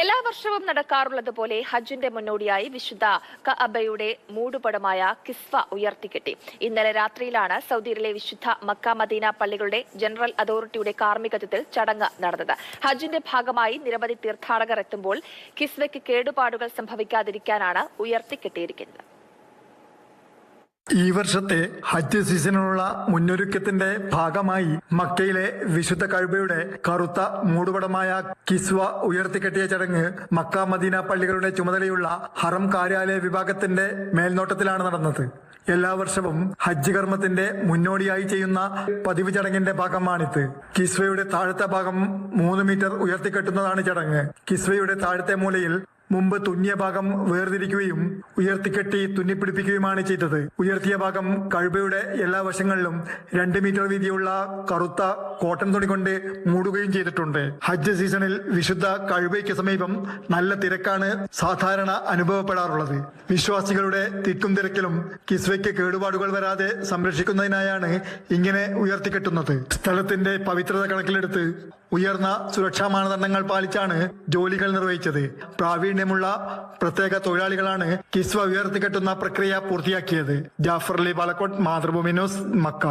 എല്ലാ വർഷവും നടക്കാറുള്ളത് പോലെ ഹജ്ജിന്റെ മുന്നോടിയായി വിശുദ്ധ കഅബയുടെ മൂടുപടമായ കിസ്വ ഉയർത്തിക്കെട്ടി. ഇന്നലെ രാത്രിയിലാണ് സൗദിയിലെ വിശുദ്ധ മക്ക മദീന പള്ളികളുടെ ജനറൽ അതോറിറ്റിയുടെ കാർമ്മികത്വത്തിൽ ചടങ്ങ് നടന്നത്. ഹജ്ജിന്റെ ഭാഗമായി നിരവധി തീർത്ഥാടകർ എത്തുമ്പോൾ കിസ്വയ്ക്ക് കേടുപാടുകൾ സംഭവിക്കാതിരിക്കാനാണ് ഉയർത്തിക്കെട്ടിയിരിക്കുന്നത്. ഈ വർഷത്തെ ഹജ്ജ് സീസണിനുള്ള മുന്നൊരുക്കത്തിന്റെ ഭാഗമായി മക്കയിലെ വിശുദ്ധ കഴുബയുടെ കറുത്ത മൂടുപടമായ കിസ്വ ഉയർത്തിക്കെട്ടിയ ചടങ്ങ് മക്ക മദീന പള്ളികളുടെ ചുമതലയുള്ള ഹറം കാര്യാലയ വിഭാഗത്തിന്റെ മേൽനോട്ടത്തിലാണ് നടന്നത്. എല്ലാ വർഷവും ഹജ്ജ് കർമ്മത്തിന്റെ മുന്നോടിയായി ചെയ്യുന്ന പതിവ് ചടങ്ങിന്റെ ഭാഗമാണിത്. കിസ്വയുടെ താഴത്തെ ഭാഗം മൂന്ന് മീറ്റർ ഉയർത്തിക്കെട്ടുന്നതാണ് ചടങ്ങ്. കിസ്വയുടെ താഴത്തെ മൂലയിൽ മുമ്പ് തുന്നിയ ഭാഗം വേർതിരിക്കുകയും ഉയർത്തിക്കെട്ടി തുന്നിപ്പിടിപ്പിക്കുകയുമാണ് ചെയ്തത്. ഉയർത്തിയ ഭാഗം കഴുബയുടെ എല്ലാ വശങ്ങളിലും രണ്ട് മീറ്റർ വീതിയുള്ള കറുത്ത കോട്ടൺ തുണി കൊണ്ട് മൂടുകയും ചെയ്തിട്ടുണ്ട്. ഹജ്ജ് സീസണിൽ വിശുദ്ധ കഴുബയ്ക്ക് സമീപം നല്ല തിരക്കാണ് സാധാരണ അനുഭവപ്പെടാറുള്ളത്. വിശ്വാസികളുടെ തിക്കും തിരക്കിലും കിസ്വയ്ക്ക് കേടുപാടുകൾ വരാതെ സംരക്ഷിക്കുന്നതിനായാണ് ഇങ്ങനെ ഉയർത്തിക്കെട്ടുന്നത്. സ്ഥലത്തിന്റെ പവിത്രത കണക്കിലെടുത്ത് ഉയർന്ന സുരക്ഷാ മാനദണ്ഡങ്ങൾ പാലിച്ചാണ് ജോലികൾ നിർവഹിച്ചത്. പ്രാവീണ്യമുള്ള പ്രത്യേക തൊഴിലാളികളാണ് കിസ്വ ഉയർത്തിക്കെട്ടുന്ന പ്രക്രിയ പൂർത്തിയാക്കിയത്. Jafar Ali Palakkot Mathrubhumi news Makkah.